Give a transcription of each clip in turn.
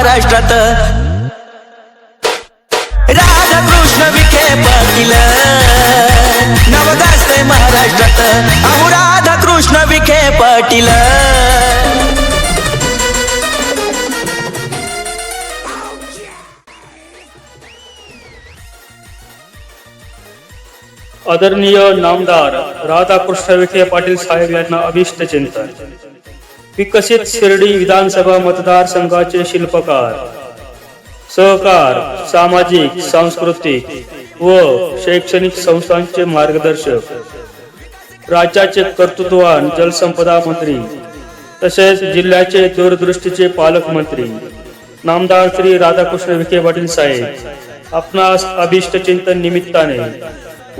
महाराष्ट्रात. राधाकृष्ण विखे पाटील. नाव गाजतंय महाराष्ट्रात. अहो राधाकृष्ण विखे पाटील. आदरणीय नामदार राधाकृष्ण विखे पाटील साहेब यांना अभिष्ट चिंतन. विकसित शिर्डी विधानसभा मतदारसंघाचे शिल्पकार सहकार सामाजिक सांस्कृतिक व शैक्षणिक संस्थांचे मार्गदर्शक राज्याचे कर्तृत्ववान जलसंपदा मंत्री तसेच जिल्ह्याचे दूरदृष्टीचे पालकमंत्री नामदार श्री राधाकृष्ण विखे पाटील साहेब आपणास अभिष्ट चिंतन निमित्ताने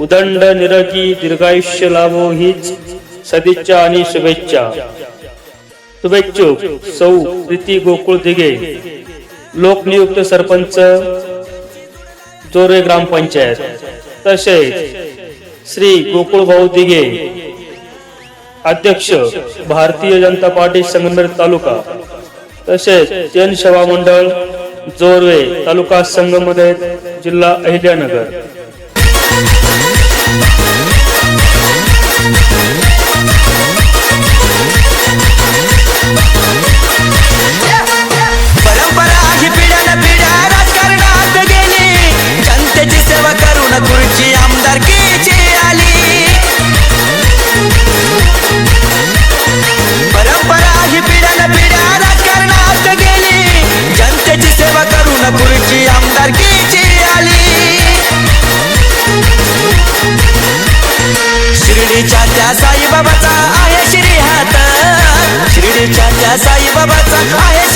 उदंड निरोगी दीर्घायुष्य लाभो हीच सदिच्छा आणि शुभेच्छा. शुभेच्छुक सौ प्रीती गोकुळ दिघे. लोकनियुक्त सरपंच जोरे ग्रामपंचायत तसेच श्री गोकुळ भाऊ दिघे अध्यक्ष भारतीय जनता पार्टी संगमेर तालुका. तसेच जन सेवा मंडळ जोरवे तालुका संगमनेर जिल्हा अहिल्यानगर. शिर्डीच्या त्या साईबाबाचा आहे श्री हात शिर्डीच्या त्या साईबाबाचा आहे